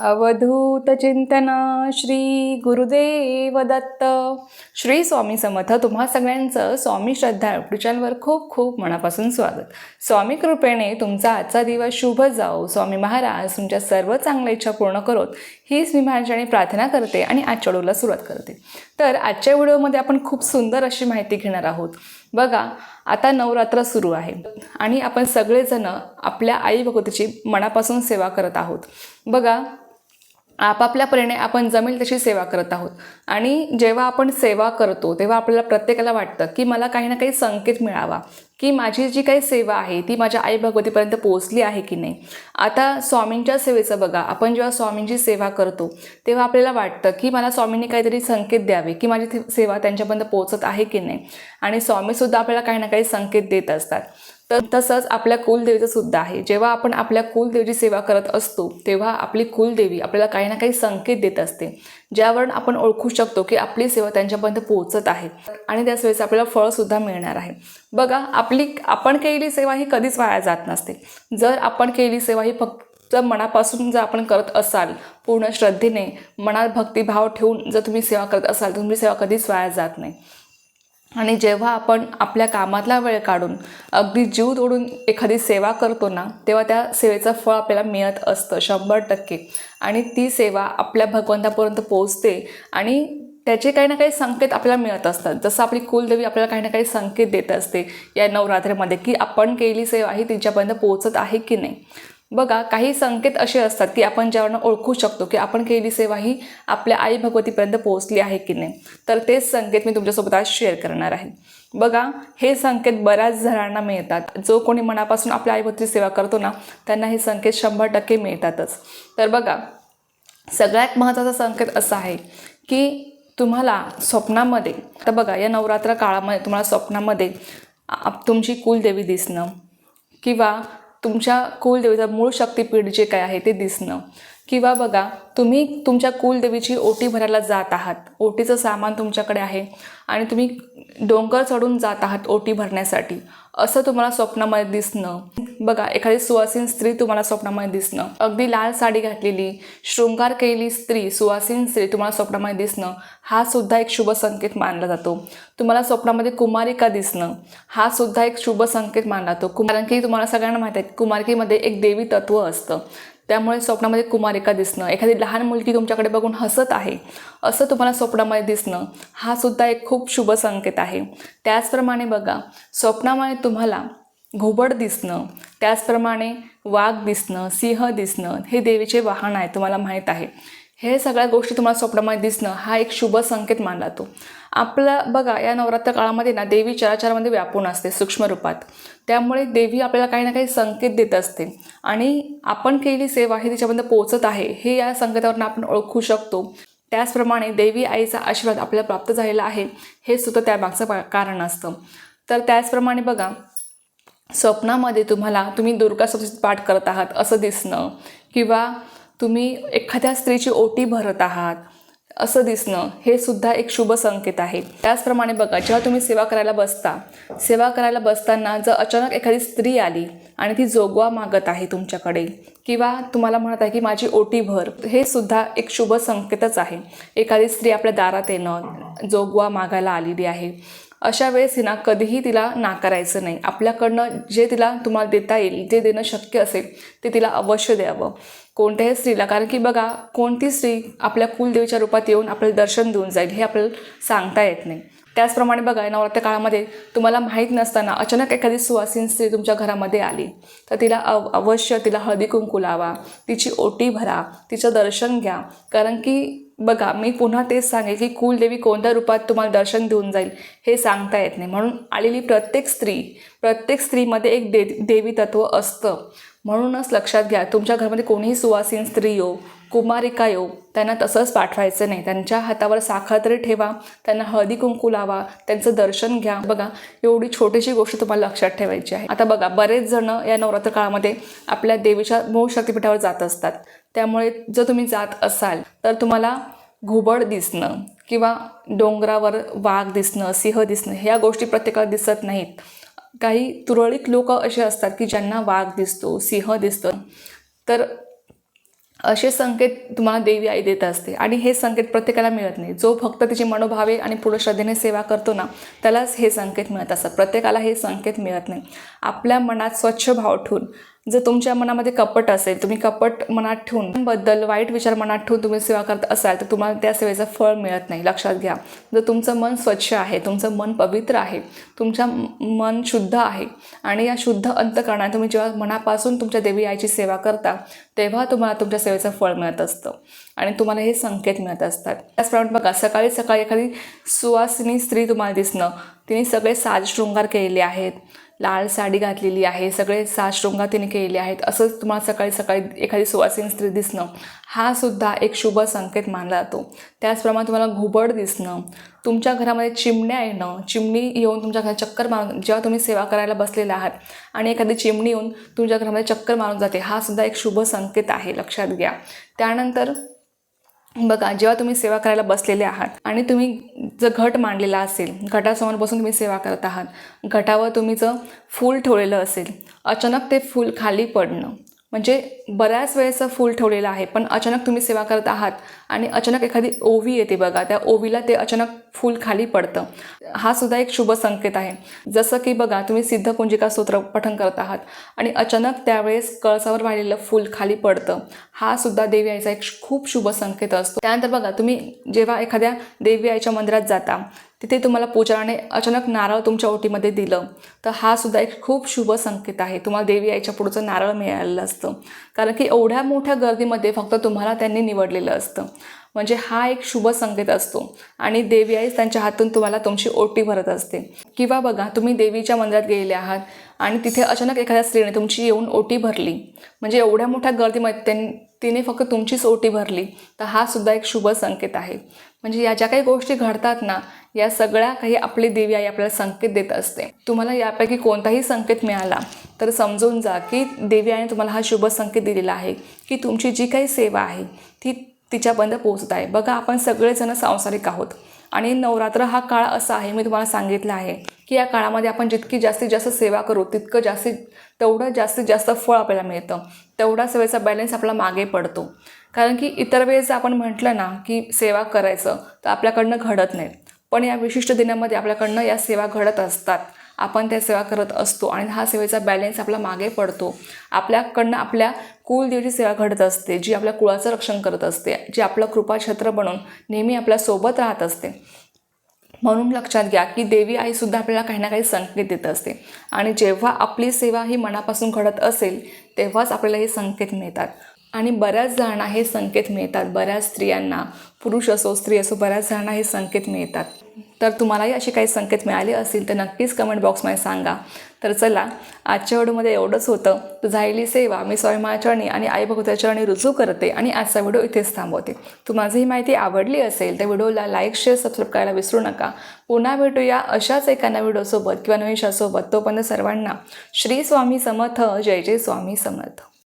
अवधूत चिंतन श्री गुरुदेव दत्त श्री स्वामी समर्थ तुम्हा सगळ्यांचं स्वामी श्रद्धा पुढच्यांवर चॅनलवर खूप खूप मनापासून स्वागत. स्वामी कृपेने तुमचा आजचा दिवस शुभ जाओ. स्वामी महाराज तुमच्या सर्व चांगल्या इच्छा पूर्ण करोत. हीच मी माझ्याने प्रार्थना करते आणि आजच्या व्हिडिओला सुरुवात करते. तर आजच्या व्हिडिओमध्ये आपण खूप सुंदर अशी माहिती घेणार आहोत. बघा आता नवरात्र सुरू आहे आणि आपण सगळेजण आपल्या आई भगवतीची मनापासून सेवा करत आहोत. बघा आपापल्या परीने आपण जमेल तशी सेवा करत आहोत. आणि जेव्हा आपण सेवा करतो तेव्हा आपल्याला प्रत्येकाला वाटतं की मला काही ना काही संकेत मिळावा की माझी जी काही सेवा आहे ती माझ्या आई भगवतीपर्यंत पोहोचली आहे की नाही. आता स्वामींच्या सेवेचं बघा. आपण जेव्हा स्वामींची सेवा करतो तेव्हा आपल्याला वाटतं की मला स्वामींनी काहीतरी संकेत द्यावे की माझी ती सेवा त्यांच्यापर्यंत पोहोचत आहे की नाही. आणि स्वामीसुद्धा आपल्याला काही ना काही संकेत देत असतात. तर तसंच आपल्या कुलदेवीचं सुद्धा आहे. जेव्हा आपण आपल्या कुलदेवीची सेवा करत असतो तेव्हा आपली कुलदेवी आपल्याला काही ना काही संकेत देत असते ज्यावरून आपण ओळखू शकतो की आपली सेवा त्यांच्यापर्यंत पोहोचत आहे आणि त्याच वेळेस आपल्याला फळसुद्धा मिळणार आहे. बघा आपली आपण केलेली सेवा ही कधीच वाया जात नसते. जर आपण केलेली सेवा ही फक्त जर मनापासून जर आपण करत असाल पूर्ण श्रद्धेने मनात भक्तिभाव ठेवून जर तुम्ही सेवा करत असाल तर तुमची सेवा कधीच वाया जात नाही. आणि जेव्हा आपण आपल्या कामातला वेळ काढून अगदी जीव तोडून एखादी सेवा करतो ना तेव्हा त्या सेवेचं फळ आपल्याला मिळत असतं शंभर टक्के. आणि ती सेवा आपल्या भगवंतापर्यंत पोहोचते आणि त्याचे काही ना काही संकेत आपल्याला मिळत असतात. जसं आपली कुलदेवी आपल्याला काही ना काही संकेत देत असते या नवरात्रीमध्ये की आपण केली सेवा ही तिच्यापर्यंत पोहोचत आहे की नाही. बघा काही संकेत असे असतात की आपण ज्यावरनं ओळखू शकतो की आपण केलेली सेवा ही आपल्या आई भगवतीपर्यंत पोहोचली आहे की नाही. तर तेच संकेत मी तुमच्यासोबत आज शेअर करणार आहे. बघा हे संकेत बऱ्याच जणांना मिळतात. जो कोणी मनापासून आपल्या आई सेवा करतो ना त्यांना हे संकेत शंभर टक्के मिळतातच. तर बघा सगळ्यात महत्त्वाचा संकेत असा आहे की तुम्हाला स्वप्नामध्ये तर बघा या नवरात्र काळामध्ये तुम्हाला स्वप्नामध्ये आप- तुमची कुलदेवी दिसणं किंवा तुमच्या कुलदेवीचं मूळ शक्तीपीठ जे काय आहे ते दिसणं. किंवा बघा तुम्ही तुमच्या कुलदेवीची ओटी भरायला जात आहात. ओटीचं सामान तुमच्याकडे आहे आणि तुम्ही डोंगर चढून जात आहात ओटी भरण्यासाठी. असं तुम्हाला स्वप्नामध्ये दिसणं. बघा एखादी सुवासीन स्त्री तुम्हाला स्वप्नामध्ये दिसणं. अगदी लाल साडी घातलेली शृंगार केलेली स्त्री सुवासीन स्त्री तुम्हाला स्वप्नामध्ये दिसणं. हा सुद्धा एक शुभ संकेत मानला जातो. तुम्हाला स्वप्नामध्ये कुमारिका दिसणं. हा सुद्धा एक शुभ संकेत मानला जातो. कारण की तुम्हाला सगळ्यांना माहीत आहे कुमारिकेमध्ये एक देवी तत्व असतं. त्यामुळे स्वप्नामध्ये कुमारिका दिसणं एखादी लहान मुलगी तुमच्याकडे बघून हसत आहे असं तुम्हाला स्वप्नामध्ये दिसणं हा सुद्धा एक खूप शुभ संकेत आहे. त्याचप्रमाणे बघा स्वप्नामध्ये तुम्हाला घुबड दिसणं त्याचप्रमाणे वाघ दिसणं सिंह दिसणं हे देवीचे वाहन आहे तुम्हाला माहीत आहे. हे सगळ्या गोष्टी तुम्हाला स्वप्नामध्ये दिसणं हा एक शुभ संकेत मानला तो. आपला बघा या नवरात्र काळामध्ये ना देवी चराचरामध्ये व्यापून असते सूक्ष्म रूपात. त्यामुळे देवी आपल्याला काही ना काही संकेत देत असते. आणि आपण केलेली सेवा ही तिच्यापर्यंत पोहोचत आहे हे या संकेतावरून आपण ओळखू शकतो. त्याचप्रमाणे देवी आईचा आशीर्वाद आपल्याला प्राप्त झालेला आहे हे सुद्धा त्यामागचं कारण असतं. तर त्याचप्रमाणे बघा स्वप्नामध्ये तुम्हाला तुम्ही दुर्गा सप्तशती पाठ करत आहात असं दिसणं किंवा तुम्ही एखाद्या स्त्रीची ओटी भरत आहात असं दिसणं हे सुद्धा एक शुभ संकेत आहे. त्याचप्रमाणे बघा जेव्हा तुम्ही सेवा करायला बसता सेवा करायला बसताना जर अचानक एखादी स्त्री आली आणि ती जोगवा मागत आहे तुमच्याकडे किंवा तुम्हाला म्हणत आहे की माझी ओटी भर हे सुद्धा एक शुभ संकेतच आहे. एखादी स्त्री आपल्या दारात येणं जोगवा मागायला आलेली आहे अशा वेळेस हिना कधीही तिला नाकारायचं नाही. आपल्याकडनं जे तिला तुम्हाला देता येईल जे देणं शक्य असेल ते तिला अवश्य द्यावं. कोणत्याही स्त्रीला कारण की बघा कोणती स्त्री आपल्या कुलदेवीच्या रूपात येऊन आपल्याला दर्शन देऊन जाईल हे आपल्याला सांगता येत नाही. त्याचप्रमाणे बघा नवरात्र काळामध्ये तुम्हाला माहीत नसताना अचानक एखादी सुवासीन स्त्री तुमच्या घरामध्ये आली. तर तिला अव अवश्य तिला हळदी कुंकू लावा तिची ओटी भरा तिचं दर्शन घ्या. कारण की बघा मी पुन्हा तेच सांगेल की कुलदेवी कोणत्या रूपात तुम्हाला दर्शन देऊन जाईल हे सांगता येत नाही. म्हणून आलेली प्रत्येक स्त्री प्रत्येक स्त्रीमध्ये एक दे देवी तत्व असतं. म्हणूनच लक्षात घ्या तुमच्या घरामध्ये कोणीही सुवासीन स्त्री हो कुमारिका येऊ त्यांना तसंच पाठवायचं नाही. त्यांच्या हातावर साखर तरी ठेवा त्यांना हळदी कुंकू लावा त्यांचं दर्शन घ्या. बघा एवढी छोटीशी गोष्ट तुम्हाला लक्षात ठेवायची आहे. आता बघा बरेच जण या नवरात्र काळामध्ये आपल्या देवीच्या मूळ शक्तिपीठावर जात असतात. त्यामुळे जर तुम्ही जात असाल तर तुम्हाला घुबड दिसणं किंवा डोंगरावर वाघ दिसणं सिंह दिसणं ह्या गोष्टी प्रत्येकाला दिसत नाहीत. काही तुरळक लोक असे असतात की ज्यांना वाघ दिसतो सिंह दिसतं. तर असे संकेत तुम्हाला देवी आई देत असते. आणि हे संकेत प्रत्येकाला मिळत नाही. जो फक्त तिची मनोभावे आणि पुढे श्रद्धेने सेवा करतो ना त्यालाच हे संकेत मिळत असतात. प्रत्येकाला हे संकेत मिळत नाही. आपल्या मनात स्वच्छ भाव ठेवून जर तुमच्या मनामध्ये कपट असेल तुम्ही कपट मनात ठेवून बद्दल वाईट विचार मनात ठेवून तुम्ही सेवा करत असाल तर तुम्हाला त्या सेवेचं फळ मिळत नाही. लक्षात घ्या. जर तुमचं मन स्वच्छ आहे तुमचं मन पवित्र आहे तुमच्या मन शुद्ध आहे आणि या शुद्ध अंतकरणाने तुम्ही जेव्हा मनापासून तुमच्या देवी आईची सेवा करता तेव्हा तुम्हाला तुमच्या सेवेचं फळ मिळत असतं आणि तुम्हाला हे संकेत मिळत असतात. त्याचप्रमाणे बघा सकाळी सकाळी एखादी सुवासिनी स्त्री तुम्हाला दिसणं तिने सगळे साज शृंगार केलेले आहेत. लाल साडी घातलेली आहे सगळे साज तिने केलेले आहेत. असंच तुम्हाला सकाळी सकाळी एखादी सुवासीन स्त्री दिसणं हा सुद्धा एक शुभ संकेत मानला जातो. त्याचप्रमाणे तुम्हाला घुबड दिसणं तुमच्या घरामध्ये चिमण्या येणं चिमणी येऊन तुमच्या घरात चक्कर मारून जेव्हा तुम्ही सेवा करायला बसलेला आहात आणि एखादी चिमणी येऊन तुमच्या घरामध्ये चक्कर मारून जाते हा सुद्धा एक शुभ संकेत आहे लक्षात घ्या. त्यानंतर बघा जेव्हा तुम्ही सेवा करायला बसलेले आहात आणि तुम्ही जर घट मांडलेला असेल घटासमोर बसून तुम्ही सेवा करत आहात घटावर तुम्ही जर फूल ठेवलेलं असेल अचानक ते फूल खाली पडणं म्हणजे बऱ्याच वेळेचा फूल ठेवलेलं आहे पण अचानक तुम्ही सेवा करत आहात आणि अचानक एखादी ओवी येते बघा त्या ओवीला ते अचानक फूल खाली पडतं. हा सुद्धा एक शुभ संकेत आहे. जसं की बघा तुम्ही सिद्ध कुंजिका सूत्र पठण करत आहात आणि अचानक त्यावेळेस कळसावर वाहिलेलं फूल खाली पडतं. हा सुद्धा देवी आईचा एक खूप शुभ संकेत असतो. त्यानंतर बघा तुम्ही जेव्हा एखाद्या देवी आईच्या मंदिरात जाता तिथे तुम्हाला पूजाराने अचानक नारळ तुमच्या ओटीमध्ये दिलं. तर हा सुद्धा एक खूप शुभ संकेत आहे. तुम्हाला देवी आईच्या पुढचं नारळ मिळालेलं असतं. कारण की एवढ्या मोठ्या गर्दीमध्ये फक्त तुम्हाला त्यांनी निवडलेलं असतं. म्हणजे हा एक शुभ संकेत असतो. आणि देवी आई त्यांच्या हातून तुम्हाला तुमची ओटी भरत असते. किंवा बघा तुम्ही देवीच्या मंदिरात गेलेले आहात आणि तिथे अचानक एखाद्या स्त्रीने तुमची येऊन ओटी भरली. म्हणजे एवढ्या मोठ्या गर्दीमध्ये त्यां तिने फक्त तुमचीच ओटी भरली. तर हा सुद्धा एक शुभ संकेत आहे. म्हणजे या ज्या काही गोष्टी घडतात ना या सगळ्या काही आपली देवी आई आपल्याला संकेत देत असते. तुम्हाला यापैकी कोणताही संकेत मिळाला तर समजून जा की देवी आईने तुम्हाला हा शुभ संकेत दिलेला आहे की तुमची जी काही सेवा आहे ती तिच्यापर्यंत पोहोचत आहे. बघा आपण सगळेजण सांसारिक आहोत आणि नवरात्र हा काळ असा आहे मी तुम्हाला सांगितलं आहे की या काळामध्ये आपण जितकी जास्तीत जास्त सेवा करू तितकं जास्तीत तेवढं जास्तीत जास्त फळ आपल्याला मिळतं. तेवढा सेवेचा बॅलन्स आपला मागे पडतो. कारण की इतर वेळेस आपण म्हटलं ना की सेवा करायचं तर आपल्याकडनं घडत नाही. पण या विशिष्ट दिनामध्ये आपल्याकडनं या सेवा घडत असतात. आपण त्या सेवा करत असतो आणि हा सेवेचा बॅलन्स आपला मागे पडतो. आपल्याकडनं आपल्या कुलदेवीची सेवा घडत असते जी आपल्या कुळाचं रक्षण करत असते जी आपलं कृपाछत्र बनून नेहमी आपल्यासोबत राहत असते. म्हणून लक्षात घ्या की देवी आईसुद्धा आपल्याला काही ना काही संकेत देत असते. आणि जेव्हा आपली सेवा ही मनापासून घडत असेल तेव्हाच आपल्याला हे संकेत मिळतात. आणि बऱ्याच जणांना हे संकेत मिळतात. बऱ्याच स्त्रियांना पुरुष असो स्त्री असो बऱ्याच जणांना हे संकेत मिळतात. तर तुम्हालाही असे काही संकेत मिळाले असतील तर नक्कीच कमेंट बॉक्समध्ये सांगा. तर चला आजच्या व्हिडिओमध्ये एवढंच होतं. तुझाईली सेवा मी स्वयंमाचरणी आणि आई भगवताचरणी रुजू करते आणि आजचा व्हिडिओ इथेच थांबवते. तुम्हाला ही माहिती आवडली असेल तर व्हिडिओला लाईक शेअर सबस्क्राईब करायला विसरू नका. पुन्हा भेटूया अशाच एका नव्या व्हिडिओसोबत किंवा नवीशासोबत तोपर्यंत सर्वांना श्री स्वामी समर्थ. जय जय स्वामी समर्थ.